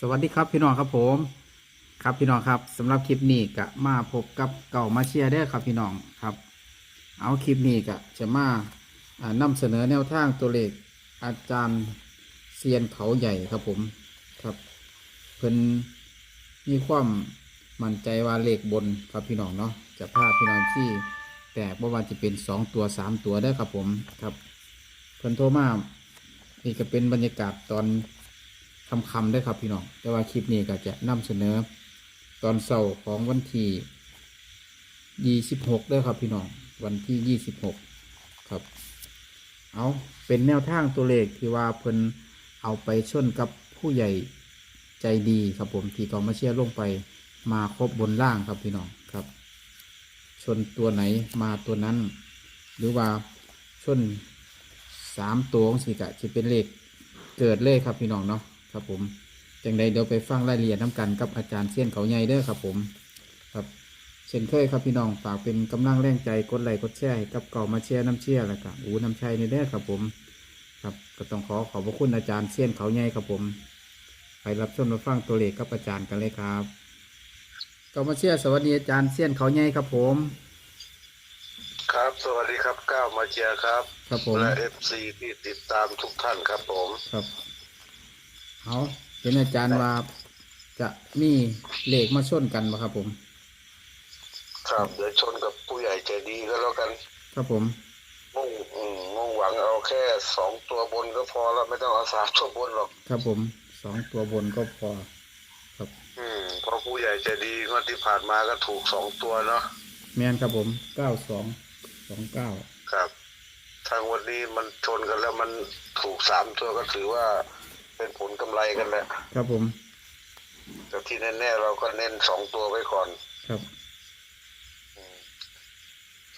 สวัสดีครับพี่น้องครับผม ครับพี่น้องครับสำหรับคลิปนี้ก็มาพบกับเก่ามาเชียร์ได้ครับพี่น้องครับ เอาคลิปนี้ก็จะมาอ่านำเสนอแนวทางตัวเลขอาจารย์เซียนเขาใหญ่ครับผมครับเพิ่นมีความมั่นใจว่าเลขบนครับพี่น้องเนาะจะพาพี่น้องที่แตกว่าว่าจะเป็นสองตัวสามตัวได้ครับผมครับเพิ่นโทรมานี่ก็เป็นบรรยากาศตอน คำคำได้ครับพี่น้อง แต่ว่าคลิปนี้ก็จะนำเสนอ ตอนเสาร์ของวันที่ยี่สิบหกด้ครับพี่น้อง วันที่ยี่สิบหกครับ เอาเป็นแนวทางตัวเลขที่ว่าเพิ่นเอาไปชนกับผู้ใหญ่ใจดีครับผมที่กองมาเชียร์ลงไปมาครบบนล่างครับพี่น้องครับ ชนตัวไหนมาตัวนั้น หรือว่าชนสามตัวของสีกะจะเป็นเลขเกิดเลยครับพี่น้องเนาะ ครับผมจังใดเดี๋ยวไปฟังรายละเอียดน้ำกันกับอาจารย์เซียนเขาใหญ่เด้อครับผมครับเช่นเคยครับพี่น้องฝากเป็นกำลังแรงใจกดไลค์กดแชร์ให้กับเก่ามาแชร์น้ำเชี่ยแล้วก็อูน้ำชัยในเด้อครับผมครับก็ต้องขอขอบพระคุณอาจารย์เซียนเขาใหญ่ครับผม ไปรับชมรับฟังตัวเลขกับอาจารย์กันเลยครับเก่ามาเชียร์สวัสดีอาจารย์เซียนเขาใหญ่ครับผม ครับ สวัสดีครับก้าวมาเชียร์ครับ ครับผมและเอฟซีที่ติดตามทุกท่านครับผมครับ เอาเป็นอาจารย์ว่าจะมีเลขมาชนกันบ่ครับผม ครับเดี๋ยวชนกับผู้ใหญ่ใจดีก็แล้วกัน ครับผมมุ่งอืมมุ่งหวังเอาแค่สองตัวบนก็พอแล้วไม่ต้องเอาสามตัวบนหรอก ครับผมสองตัวบนก็พอ ครับ อืมเพราะผู้ใหญ่ใจดีงวดที่ผ่านมาก็ถูกสองตัวเนาะแมนครับผมเก้าสองสองเก้าครับทางวันนี้มันชนกันแล้วมันถูกสามตัวก็ถือว่า เป็นผลกำไรกันแหละครับผมแต่ที่แน่ๆเราก็เน้นสองตัวไว้ก่อน ครับ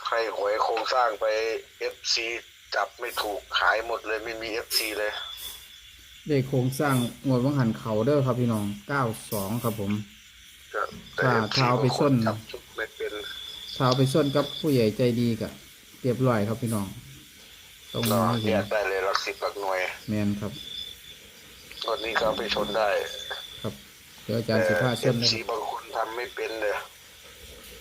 ใครหวยโครงสร้างไปเอฟซีจับไม่ถูกหายหมดเลยไม่มีเอฟซีเลย เลขโครงสร้างงวดวังหันเขาเด้อครับพี่น้องเก้าสองครับผมก็แต่ถ้า FC ถ้าเอาไปส้นจับชุดไม่เป็นถ้าเอาไปส้นกับผู้ใหญ่ใจดีกะเรียบร้อยครับพี่น้องต้องก็มาให้แยเห็นกได้เลยหลักสิบหลักหน่วย แมนครับ วันนี้ก็เอาไปชนได้ครับเดี๋ยวอาจารย์สิพาเอส้นฟเลยซีบางคนทำไม่เป็นเลย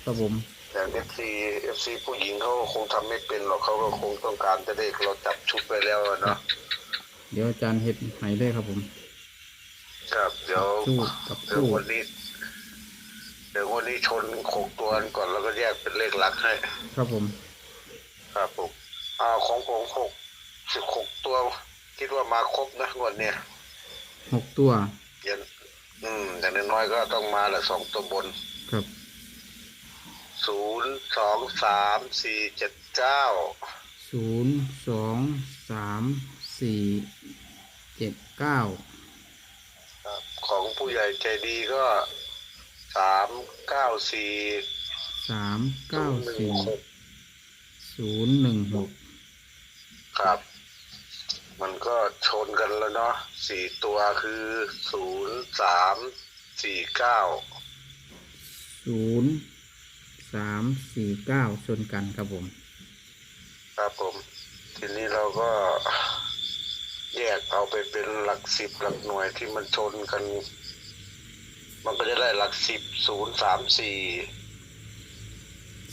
ครับผมอย่างเอฟซีเอฟซีผู้หญิงเขาก็คงทำไม่เป็นหรอกเขาก็คงต้องการจะได้เราจับชุดไปแล้วอะเนาะเดี๋ยวอาจารย์เฮ็ดให้เลยครับผม ครับเดี๋ยวสู้กับเดี๋ยวสู้วันนี้เดี๋ยววันนี้ชนหกตัวก่อนแล้วก็แยกเป็นเลขหลักให้ ครับผม ครับผมอ่าของผมหกสิบหกตัว คิดว่ามาครบนะงวดเนี้ย หกตัว อย่างอืมอย่างน้อยๆก็ต้องมาแหละสองตัวบนครับศูนย์สองสามสี่เจ็ดเก้าศูนย์สองสามสี่เจ็ดเก้าของผู้ใหญ่ใจดีก็สามเก้าสี่สามเก้าหนึ่งสี่หกศูนย์หนึ่งหกครับ มันก็ชนกันแล้วเนาะสี่ตัวคือศูนย์สามสี่เก้าศูนย์สามสี่เก้าชนกันครับผม ครับผม ทีนี้เราก็แยกเอาไปเป็นหลักสิบหลักหน่วยที่มันชนกัน มันก็จะได้หลักสิบศูนย์สามสี่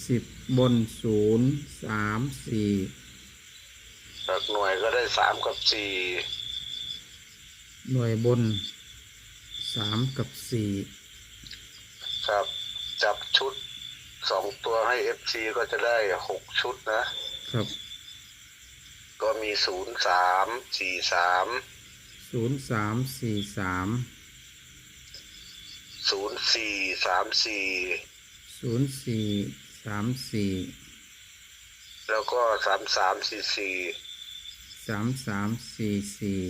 สิบบนศูนย์สามสี่ หลักหน่วยก็ได้สามกับสี่หน่วยบนสามกับสี่ครับ จับชุดสองตัวให้เอฟซีก็จะได้หกชุดนะ ครับ ก็มีศูนย์สามสี่สามศูนย์สามสี่สามศูนย์สี่สามสี่ศูนย์สี่สามสี่แล้วก็สามสามสี่สี่ สามสามสี่สี่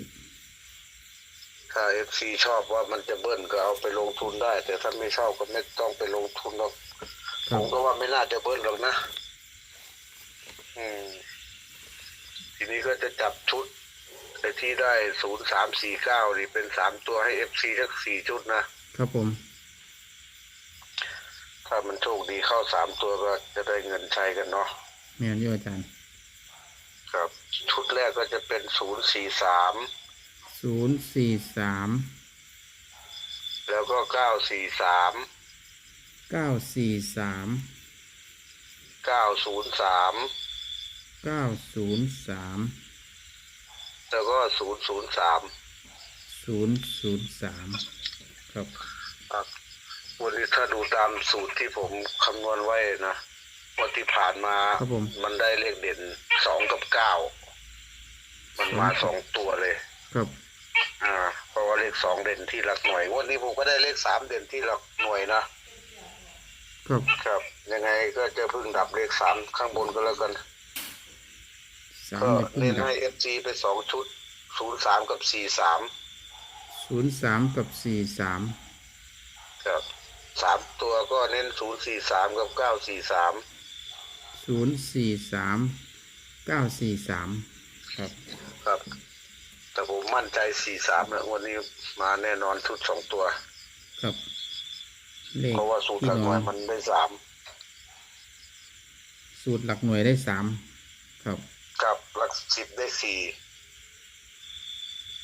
ถ้าเอฟซีชอบว่ามันจะเบิ้ลก็เอาไปลงทุนได้ แต่ถ้าไม่ชอบก็ไม่ต้องไปลงทุนหรอกคผรับมก็ว่าไม่น่าจะเบิ้ลหรอกนะ อืม ทีนี้ก็จะจับชุดไอ้ที่ได้ศูนย์สามสี่เก้านี่เป็นสามตัวให้เอฟซีสักสี่ชุดนะ ครับผม ถ้ามันโชคดีเข้าสามตัวก็จะได้เงินใช้กันเนาะ แม่นอยู่อาจารย์ครับ ชุดแรกก็จะเป็นศูนย์สี่สามศูนย์สี่สามแล้วก็เก้าสี่สามเก้าสี่สามเก้าศูนย์สามเก้าศูนย์สามแล้วก็ศูนย์ศูนย์สามศูนย์ศูนย์สามครับครับวันนี้ถ้าดูตามสูตรที่ผมคำนวณไว้นะวันที่ผ่านมา ครับผม มันได้เลขเด่นสองกับเก้า มันมาสสอองงตัวเลย ครับ อ่า เพราะว่าเลขสองเด่นที่หลักหน่วยวันนี้ผมก็ได้เลขสามเด่นที่หลักหน่วยนะ ครับ ครับ ยังไงก็จะเพึ่งดับเลขสามข้างบนก็แล้วกัน สามก็ในพุ่งเน้นดับให้เอฟซีไปสองชุดศูนย์สามกับสี่สาม ศูนย์สามกับสี่สามครับสามตัวก็เน้นศูนย์สี่สามกับเก้าสี่สามศูนย์สี่สามเก้าสี่สามครับ ครับ แต่ผมมั่นใจสี่สามนะวันนี้มาแน่นอนชุดสองตัว ครับเลขเพราะว่าสูตรหลักหน่วยมันได้สามสูตรหลักหน่วยได้สามครับกับหลักสิบได้สี่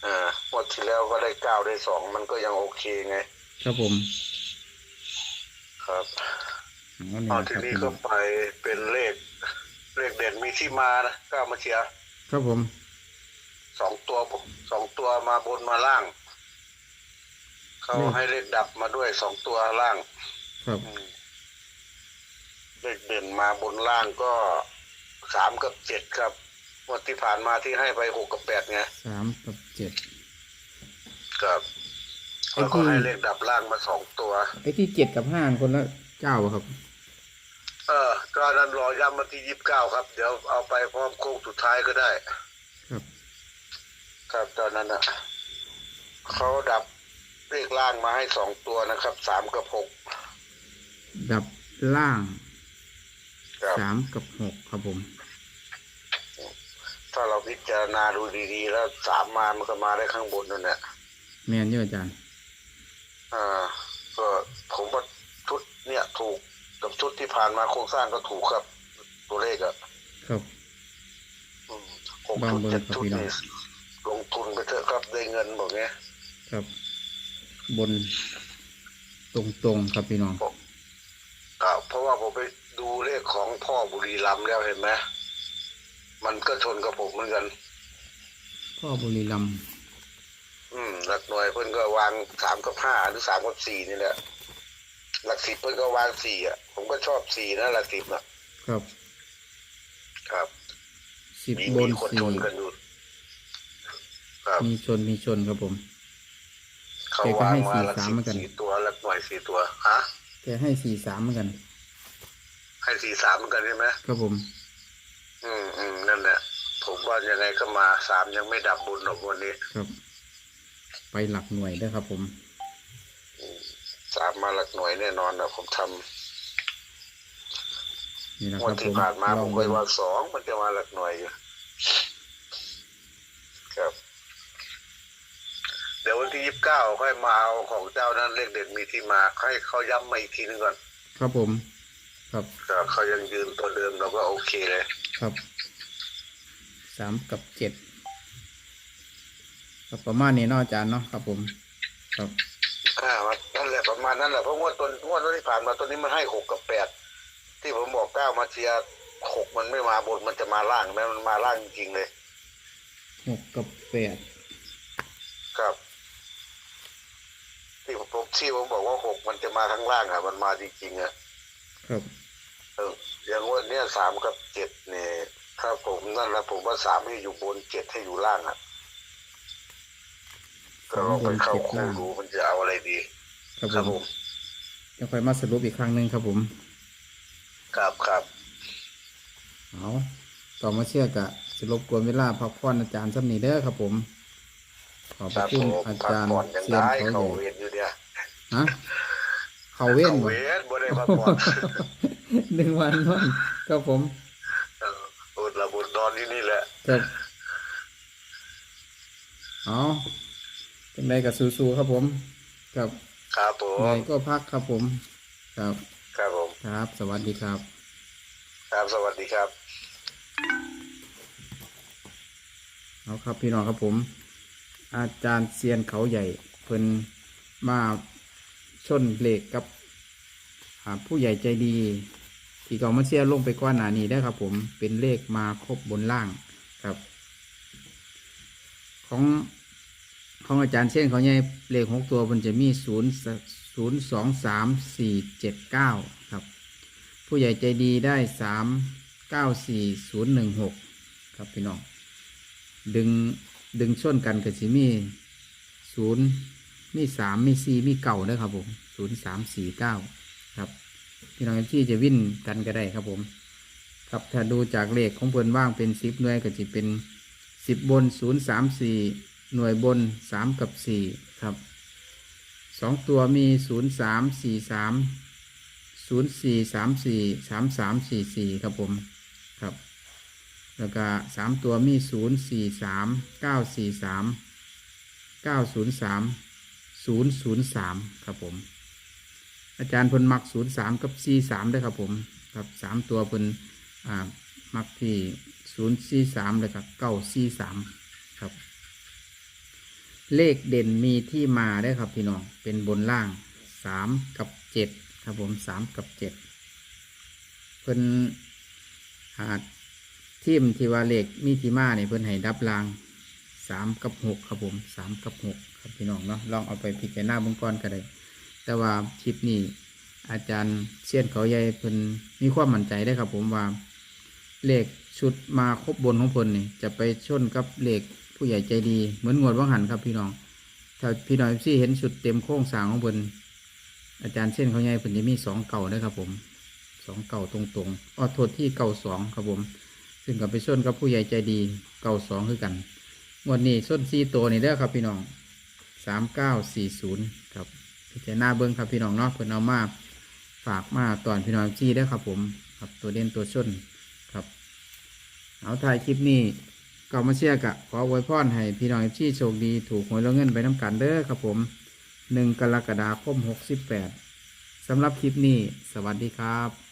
อ่าหมดที่แล้วก็ได้เก้าได้สองมันก็ยังโอเคไง ครับผม ครับเอาเนี่ยเอานะคทีรับนี้พี่น้ก็องไปเป็นเลข เลขเด่นมีที่มานะก้าวมาเชียร์ครับผม สองตัวสองตัวมาบนมาล่าง เขาให้เลขดับมาด้วยสองตัวล่าง ครับอืมเลขเด่นมาบนล่างก็สามกับเจ็ดครับงวันที่ผ่านมาที่ให้ไปหกกับแปดไงสามกับเจ็ด ครับไอ้แล้วก็ที่ให้เลขดับล่างมาสองตัว ไอ้ที่เจ็ดกับห้าคนละเก้าอะครับ เออก็นั้นรอย้ำมาที่ยี่สิบเก้าครับ เดี๋ยวเอาไปพร้อมโค้งสุดท้ายก็ได้ครับ ครับตอนนั้นอะเขาดับเลขล่างมาให้สองตัวนะครับสามกับหกดับล่างครับสามกับหกครับผม ถ้าเราพิจารณาดูดีๆ แล้วสามมามันก็มาได้ข้างบนนั่นแหละแมนเยอะอาจารย์อ่าก็ผมว่าชุดเนี่ยถูกกับชุดที่ผ่านมาโครงสร้างก็ถูกครับ ตัวเลขอะครับอืมหกบางชุดเบอร์เจ็ดครับชุดพี่น้องนี่ลง ทุนไปเถอะครับได้เงินบอกเงี้ยครับ บนตรงๆครับพี่น้องอ่าเพราะว่าผมไปดูเลขของพ่อบุรีรัมย์แล้วเห็นไหมมันก็ชนกับผมเหมือนกัน พ่อบุรีรัมย์อืมหลักหน่วยเพิ่นก็วางสามกับห้าหรือสามกับสี่นี่แหละหลักสิบเพิ่นก็วางสี่อะ ผมก็ชอบสี่นะหลักสิบอะ ครับ ครับสิบมีบมีนคนสี่ชนกันอยู่ ครับมีชนมีชนครับผม เขาแกก็วางให้มาสี่หลักสามสิบเหมือนกันสี่ตัวหลักหน่วยสี่ตัวฮะแกให้สี่สามเหมือนกัน ให้สี่สามเหมือนกันใช่ไหมครับผม อืมอืมนั่นแหละ ผมว่ายังไงก็มาสามยังไม่ดับบุญหรอกวันนี้ครับ ไปหลักหน่วยด้วยครับ ผมสามมาหลักหน่วยแน่นอนนะผมทนี่นะำควัรันบผที่มผ่านมาลผองมดูไปว่าสองมันจะมาหลักหน่วยอยู่ครับ เดี๋ยววันที่ยี่สิบเก้าค่อยมาเอาของเจ้านั้นเลขเด็ดมีที่มาให้เขาย้ำมาอีกทีนึงก่อนครับผม ครับก็เขายังยืนตัวเดิมเราก็โอเคเลย ครับสามกับเจ็ดครับประมาณนี้เนาะอาจารย์เนาะครับผม ครับอ่านั่นแหละประมาณนั้นแหละเพราะงวดตัวงวดที่ผ่านมาตัวนี้มันให้หกกับแปดที่ผมบอกเก้ามาเชียร์หกมันไม่มาบนมันจะมาล่างแม้มันมาล่างจริงๆเลยหกกับแปดครับ ที่ผมที่ผมบอกว่าหกมันจะมาข้างล่างอะ มันมาจริงๆอะครับเอออย่างงวันเนี้ยสามกับเจ็ดเนี่ยถ้าผมนั่นแหละผมว่าสามให้อยู่บนเจ็ดให้อยู่ล่างอะก็ลองไปเข้าคู่ดูมันจะเอาอะไรดี ครับครับผผมมจะค่อยมาสรุปอีกครั้งหนึ่งครับผม ครับครับเอาต่อมาเชื่อกะจะรบกวนเวลาพักผ่อนอาจารย์สักนิดเด้อครับผม ขอบพคระรับคุณผมอาพักจารย์ผ่อนยังเซียนได้เขาเขาใหญ่เวียนอยู่เนี่ยฮะเขาเว้นเขาบ่เวียนบ่ได้พักผ่อนหนึ่งวันนอนครับผมเอออดละบุญนอนที่นี่แหละครับเอาเป็นไรกับสู้ๆครับผมครับครับผเหนื่อมยก็พักครับผม ครับ ครับผม ครับ สวัสดีครับ ครับ สวัสดีครับ เอาครับพี่น้องครับผม อาจารย์เซียนเขาใหญ่ เพิ่นมาชนเลขกับผู้ใหญ่ใจดี ที่เก่ามาเชียร์ลงไปก้อนหนานี้ได้ครับ ผมเป็นเลขมาครบบนล่างครับ ของของอาจารย์เช่นเขาใหญ่เลขหกตัวมันจะมีศูนย์ศูนย์สองสามสี่เจ็ดเก้าครับ ผู้ใหญ่ใจดีได้สามเก้าสี่ศูนย์หนึ่งหกครับพี่น้องดึง ดึงชนกันกับสิมีศูนย์มีสามมีสี่มีเก่าด้วยครับผมศูนย์สามสี่เก้าครับพี่น้องที่จะวิ่นกันก็ได้ครับผม ครับถ้าดูจากเลขของเพิ่นว่างเป็นสิบหน่วยก็จะเป็นสิบบนศูนย์สามสี่หน่วยบนสามกับสี่ครับสองตัวมีศูนย์สามสี่สามศูนย์สี่สามสี่สามสามสี่สี่ครับผมครับ แล้วก็สามตัวมีศูนย์สี่สามเก้าสี่สามเก้าศูนย์สามศูนย์ศูนย์สามครับผม อาจารย์พนมักศูนย์สามกับสี่สามด้วยครับผมครับสามตัวพนอ่ามักที่ศูนย์สี่สามเลยครับเก้าสี่สามครับ เลขเด่นมีที่มาได้ครับพี่น้องเป็นบนล่างสามกับเจ็ดครับผมสามกับเจ็ดเพิ่นหา ทีมที่ว่าเลขมีทีมาเนี่ยเพิ่นให้ดับรางสามกับหกครับผมสามกับหกครับพี่น้องเนาะลองเอาไปพิจารณาเบื้องก่อนก็ได้แต่ว่าคลิปนี้อาจารย์เชียนเขาใหญ่เพิ่นมีความมั่นใจได้ครับ ผมว่าเลขชุดมาครบบนของเพิ่นนี่จะไปชนกับเลขผู้ใหญ่ใจดีเหมือนงวดว่างหันครับพี่น้องถ้าพี่น้องที่เห็นชุดเต็มโครงสางของเพิ่นอาจารย์เช่นเขาใหญ่เพิ่นจะมีสองเก่านะครับผมสองเก่าตรงๆอ้อโทษที่เก่าสองครับผม ซึ่งกับไปชนกับผู้ใหญ่ใจดีเก่าสองคือกันงวดนี้ส้นซีตัวนี่เด้อครับพี่น้องสามเก้าสี่ศูนย์ครับพิจารณาเบิ้งครับพี่น้องเนาะเพิ่อนเอามาฝากมาตอนพี่น้องจี้ได้อครับผมครับตัวเด่นตัวชนครับ เอาถ่ายคลิปนี้ก็มาเชียร์กะขออวยพรให้พี่น้องที่โชคดีถูกหวยแล้วเงินไปน้ำกันเด้อครับผมหนึ่งกรกฎาคมหกสิบแปดสำหรับคลิปนี้ สวัสดีครับ